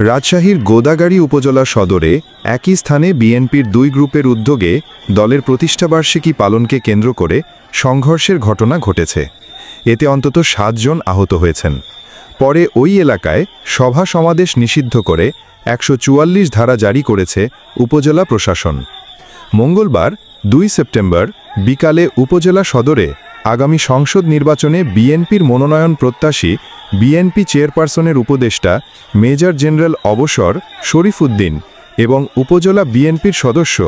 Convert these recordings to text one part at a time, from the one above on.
রাজশাহীর গোদাগাড়ি উপজেলা সদরে একই স্থানে বিএনপির দুই গ্রুপের উদ্যোগে দলের প্রতিষ্ঠাবার্ষিকী পালনকে কেন্দ্র করে সংঘর্ষের ঘটনা ঘটেছে। এতে অন্তত সাতজন আহত হয়েছেন। পরে ওই এলাকায় সভা সমাবেশ নিষিদ্ধ করে একশো চুয়াল্লিশ ধারা জারি করেছে উপজেলা প্রশাসন। মঙ্গলবার দুই সেপ্টেম্বর বিকালে উপজেলা সদরে আগামী সংসদ নির্বাচনে বিএনপির মনোনয়ন প্রত্যাশী বিএনপি চেয়ারপারসনের উপদেষ্টা মেজর জেনারেল অবসর শরীফুদ্দিন এবং উপজেলা বিএনপির সদস্য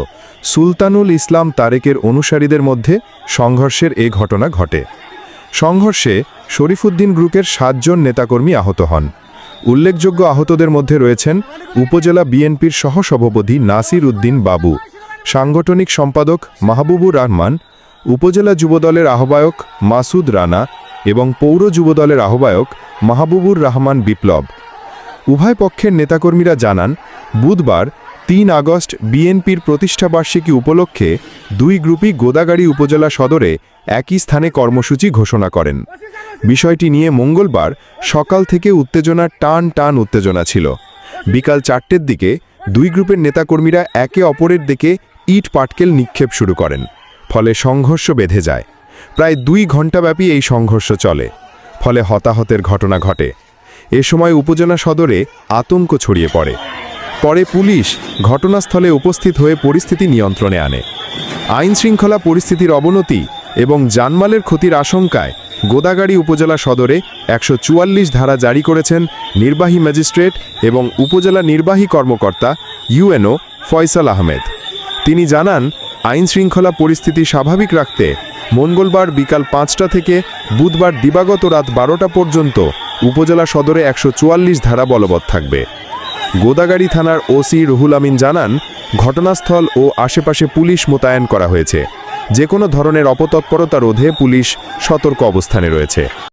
সুলতানুল ইসলাম তারেকের অনুসারীদের মধ্যে সংঘর্ষের এ ঘটনা ঘটে। সংঘর্ষে শরীফুদ্দিন গ্রুপের সাতজন নেতাকর্মী আহত হন। উল্লেখযোগ্য আহতদের মধ্যে রয়েছেন উপজেলা বিএনপির সহসভাপতি নাসির উদ্দিন বাবু, সাংগঠনিক সম্পাদক মাহবুবুর রহমান উপজেলা যুবদলের আহ্বায়ক মাসুদ রানা এবং পৌর যুবদলের আহ্বায়ক মাহবুবুর রহমান বিপ্লব। উভয় পক্ষের নেতাকর্মীরা জানান, বুধবার তিন আগস্ট বিএনপির প্রতিষ্ঠাবার্ষিকী উপলক্ষে দুই গ্রুপই গোদাগাড়ি উপজেলা সদরে একই স্থানে কর্মসূচি ঘোষণা করেন। বিষয়টি নিয়ে মঙ্গলবার সকাল থেকে উত্তেজনার টান টান উত্তেজনা ছিল। বিকাল চারটের দিকে দুই গ্রুপের নেতাকর্মীরা একে অপরের দিকে ইট পাটকেল নিক্ষেপ শুরু করেন। ফলে সংঘর্ষ বেঁধে যায়। প্রায় দুই ঘণ্টাব্যাপী এই সংঘর্ষ চলে, ফলে হতাহতের ঘটনা ঘটে। এ সময় উপজেলা সদরে আতঙ্ক ছড়িয়ে পড়ে। পরে পুলিশ ঘটনাস্থলে উপস্থিত হয়ে পরিস্থিতি নিয়ন্ত্রণে আনে। আইন শৃঙ্খলা পরিস্থিতির অবনতি এবং জানমালের ক্ষতির আশঙ্কায় গোদাগাড়ি উপজেলা সদরে একশো চুয়াল্লিশ ধারা জারি করেছেন নির্বাহী ম্যাজিস্ট্রেট এবং উপজেলা নির্বাহী কর্মকর্তা ইউএনও ফয়সাল আহমেদ। তিনি জানান আইন শৃঙ্খলা পরিস্থিতি স্বাভাবিক রাখতে মঙ্গলবার বিকাল পাঁচটা থেকে বুধবার দিবাগত রাত বারোটা পর্যন্ত উপজেলা সদরে একশো চুয়াল্লিশ ধারা বলবৎ থাকবে। গোদাগাড়ি থানার ওসি রুহুল আমিন জানান, ঘটনাস্থল ও আশেপাশে পুলিশ মোতায়েন করা হয়েছে। যে কোনো ধরনের অপতৎপরতা রোধে পুলিশ সতর্ক অবস্থানে রয়েছে।